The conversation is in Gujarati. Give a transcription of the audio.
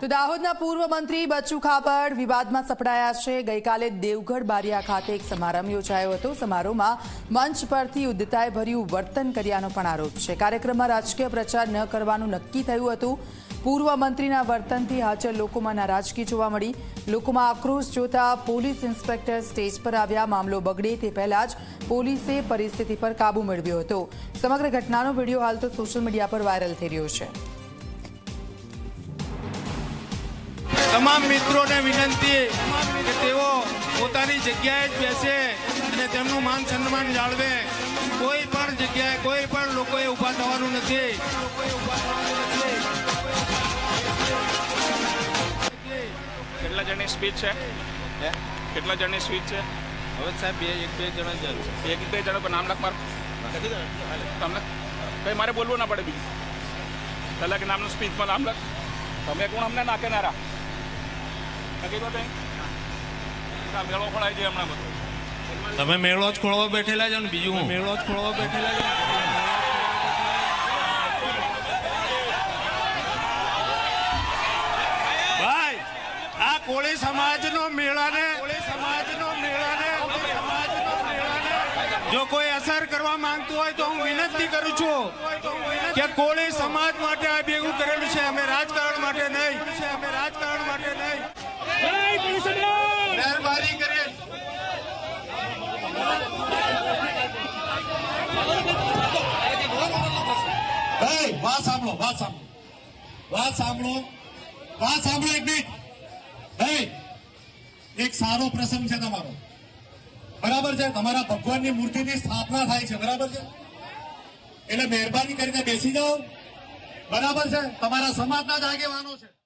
તો દાહોદના પૂર્વ મંત્રી બચ્ચુ ખાબડ વિવાદમાં સપડાયા છે. ગઈકાલે દેવગઢ બારિયા ખાતે એક સમારંભ યોજાયો હતો. સમારોહમાં મંચ પરથી ઉદ્ધતાએ ભર્યું વર્તન કર્યાનો પણ આરોપ છે. કાર્યક્રમમાં રાજકીય પ્રચાર ન કરવાનું નક્કી થયું હતું. પૂર્વ મંત્રીના વર્તનથી હાજર લોકોમાં નારાજગી જોવા મળી. લોકોમાં આક્રોશ જોતા પોલીસ ઇન્સ્પેક્ટર સ્ટેજ પર આવ્યા. મામલો બગડે તે પહેલા જ પોલીસે પરિસ્થિતિ પર કાબૂ મેળવ્યો હતો. સમગ્ર ઘટનાનો વીડિયો હાલ તો સોશિયલ મીડિયા પર વાયરલ થઈ રહ્યો છે. તમામ મિત્રોને વિનંતી કે તેઓ પોતાની જગ્યાએ જ બેસે અને તેમનું માન સન્માન જાળવે. કોઈ પણ જગ્યાએ કોઈ પણ લોકોએ ઊભા થવાનું નથી. કેટલા જણની સ્પીચ છે? હે? કેટલા જણની સ્પીચ છે? હવે સાહેબ બે એક બે જણા જ છે. એક બે જણ પર નામ લખ માર. તમને કંઈ મારે બોલવું ના પડે બીજું. પહેલાં કે નામનું સ્પીચમાં નામ લખ. તમે કોણ અમને નાખે નારા નક્કી મેળો હમણાં બધું તમે મેળો જ ખોળવા બેઠેલા છો ને બીજું મેળો જ ખોળવા બેઠેલા છો ભાઈ આ કોળી સમાજનો મેળાને કોળી સમાજનો મેળાને કોળી સમાજનો મેળાને જો કોઈ અસર કરવા માંગતું હોય તો હું વિનંતી કરું છું કે કોળી સમાજ માટે આ ભેગું કરેલું છે. અમે રાજકારણ માટે નહીં અમે રાજકારણ માટે નહીં. મહેરબાની કરી વાત સાંભળો વાત સાંભળો. વાત સાંભળો વાત સાંભળો એક મિનિટ. ભાઈ એક સારો પ્રસંગ છે તમારો. બરાબર છે? તમારા ભગવાનની મૂર્તિની સ્થાપના થાય છે બરાબર છે? એટલે મહેરબાની કરીને બેસી જાઓ. બરાબર છે? તમારા સમાજના જ આગેવાનો છે.